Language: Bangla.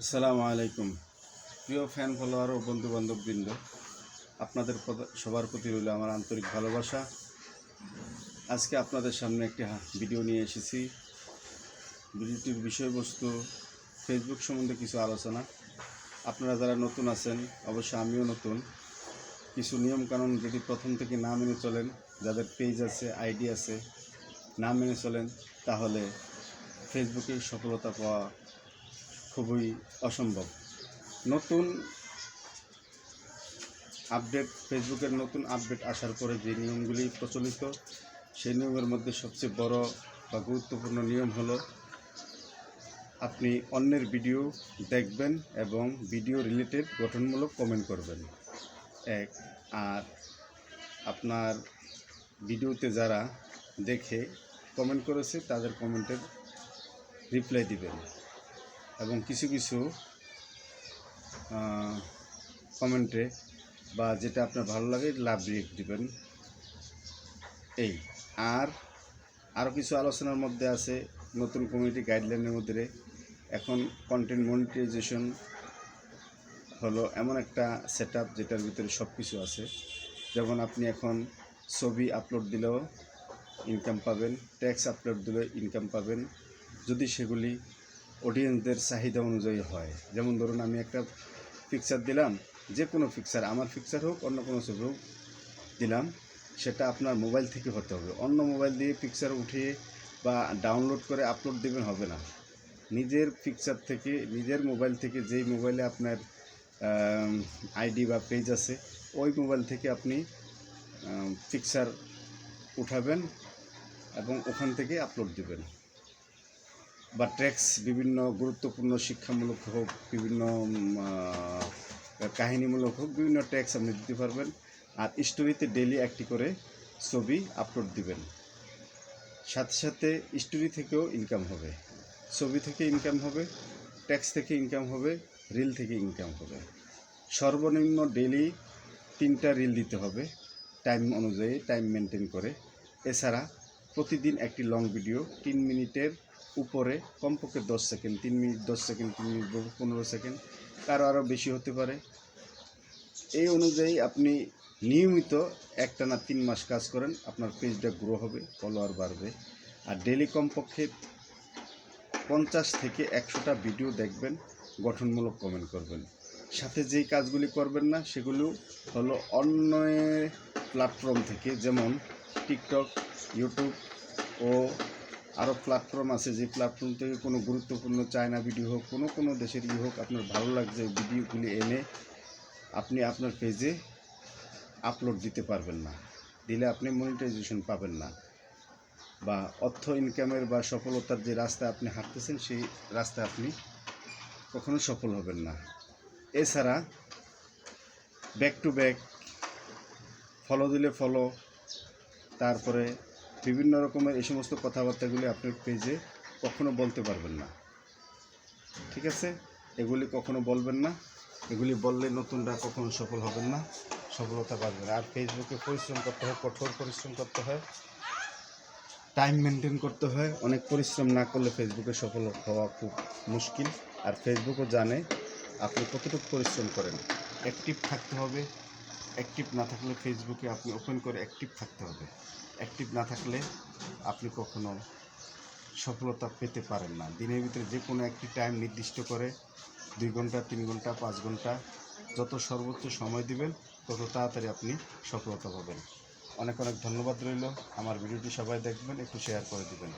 আসসালামু আলাইকুম। প্রিয় ফ্যান ফলোয়ার ও বন্ধু বান্ধববৃন্দ আপনাদের সবার প্রতি রইল আমার আন্তরিক ভালোবাসা। আজকে আপনাদের সামনে একটি ভিডিও নিয়ে এসেছি। ভিডিওটির বিষয়বস্তু ফেসবুক সম্বন্ধে কিছু আলোচনা। আপনারা যারা নতুন আছেন অবশ্য আমিও নতুন। কিছু নিয়মকানুন যদি প্রথম থেকে না মেনে চলেন, যাদের পেজ আছে আইডি আছে, না মেনে চলেন, তাহলে ফেসবুকে সফলতা পাওয়া খুবই অসম্ভব। নতুন আপডেট, ফেসবুকের নতুন আপডেট আসার পরে যে নিয়মগুলি প্রচলিত, সেই নিয়মের মধ্যে সবচেয়ে বড় বা গুরুত্বপূর্ণ নিয়ম হলো, আপনি অন্যের ভিডিও দেখবেন এবং ভিডিও রিলেটেড গঠনমূলক কমেন্ট করবেন। এক, আর আপনার ভিডিওতে যারা দেখে কমেন্ট করেছে, তাদের কমেন্টের রিপ্লাই দিবেন। এবং কিছু কিছু কমেন্টে বা যেটা আপনার ভালো লাগে, লাভ রিয়েক্ট দিবেন। এই, আর আরও কিছু আলোচনার মধ্যে আছে, নতুন কমিউনিটি গাইডলাইনের মধ্যে। এখন কন্টেন্ট মনিটাইজেশন হলো এমন একটা সেট যেটার ভিতরে সব কিছু আছে। যেমন আপনি এখন ছবি আপলোড দিলেও ইনকাম পাবেন ট্যাক্স আপলোড দিলেও ইনকাম পাবেন। যদি সেগুলি অডিয়েন্সদের চাহিদা অনুযায়ী হয়। যেমন ধরুন, আমি একটা পিকচার দিলাম, যে কোনো পিকচার আমার পিকচার হোক, অন্য কোনো ছবি হোক, দিলাম, সেটা আপনার মোবাইল থেকে হতে হবে। অন্য মোবাইল দিয়ে পিকচার উঠিয়ে বা ডাউনলোড করে আপলোড দেবেন, হবে না। নিজের পিকচার থেকে, নিজের মোবাইল থেকে, যেই মোবাইলে আপনার আইডি বা পেজ আছে, ওই মোবাইল থেকে আপনি পিকচার উঠাবেন এবং ওখান থেকে আপলোড দেবেন। বা ট্যাক্স বিভিন্ন গুরুত্বপূর্ণ, শিক্ষামূলক হোক, বিভিন্ন কাহিনীমূলক হোক, বিভিন্ন ট্যাক্স আপনি দিতে পারবেন। আর স্টোরিতে ডেলি একটি করে ছবি আপলোড দিবেন। সাথে সাথে স্টোরি থেকেও ইনকাম হবে। ছবি থেকে ইনকাম হবে ট্যাক্স থেকে ইনকাম হবে রিল থেকে ইনকাম হবে। সর্বনিম্ন ডেলি তিনটা রিল দিতে হবে টাইম অনুযায়ী টাইম মেনটেন করে। এছাড়া প্রতিদিন একটি লং ভিডিও তিন মিনিটের উপরে, কমপক্ষে দশ সেকেন্ড, তিন মিনিট, দশ সেকেন্ড, তিন মিনিট পনেরো সেকেন্ড, কারও আরও বেশি হতে পারে। এই অনুযায়ী আপনি নিয়মিত একটানা তিন মাস কাজ করেন, আপনার পেজটা গ্রো হবে ফলোয়ার বাড়বে। আর ডেলি কমপক্ষে পঞ্চাশ থেকে একশোটা ভিডিও দেখবেন, গঠনমূলক কমেন্ট করবেন। সাথে যেই কাজগুলি করবেন না, সেগুলো হলো অন্য প্ল্যাটফর্ম থেকে, যেমন টিকটক ইউটিউব ও আরও প্ল্যাটফর্ম আছে যে প্ল্যাটফর্ম থেকে কোনো গুরুত্বপূর্ণ চায়না ভিডিও হোক, কোনো কোনো দেশের ই হোক আপনার ভালো লাগছে ভিডিওগুলি এনে আপনি আপনার পেজে আপলোড দিতে পারবেন না। দিলে আপনি মনিটাইজেশন পাবেন না। বা অর্থ ইনকামের বা সফলতার যে রাস্তা আপনি হাঁটতেছেন, সেই রাস্তায় আপনি কখনো সফল হবেন না। এছাড়া ব্যাক টু ব্যাক ফলো দিলে ফলো তারপরে বিভিন্ন রকমের এই সমস্ত কথাবার্তাগুলি আপনার পেজে কখনো বলতে পারবেন না। ঠিক আছে? এগুলি কখনো বলবেন না। এগুলি বললে নতুনরা কখনো সফল হবেন না, সফলতা পাবেন না। আর ফেসবুকে পরিশ্রম করতে হয়, কঠোর পরিশ্রম করতে হয় টাইম মেনটেন করতে হয়। অনেক পরিশ্রম না করলে ফেসবুকে সফল হওয়া খুব মুশকিল। আর ফেসবুকও জানে আপনি কতটুকু পরিশ্রম করেন। অ্যাক্টিভ থাকতে হবে। অ্যাক্টিভ না থাকলে ফেসবুকে আপনি ওপেন করে অ্যাক্টিভ থাকতে হবে। অ্যাক্টিভ না থাকলে আপনি কখনো সফলতা পেতে পারেন না। দিনের ভিতরে যে কোনো একটি টাইম নির্দিষ্ট করে দুই ঘণ্টা, তিন ঘণ্টা, পাঁচ ঘণ্টা যত সর্বোচ্চ সময় দিবেন, তত তাড়াতাড়ি আপনি সফলতা পাবেন। অনেক অনেক ধন্যবাদ রইল। আমার ভিডিওটি সবাই দেখবেন, একটু শেয়ার করে দিবেন।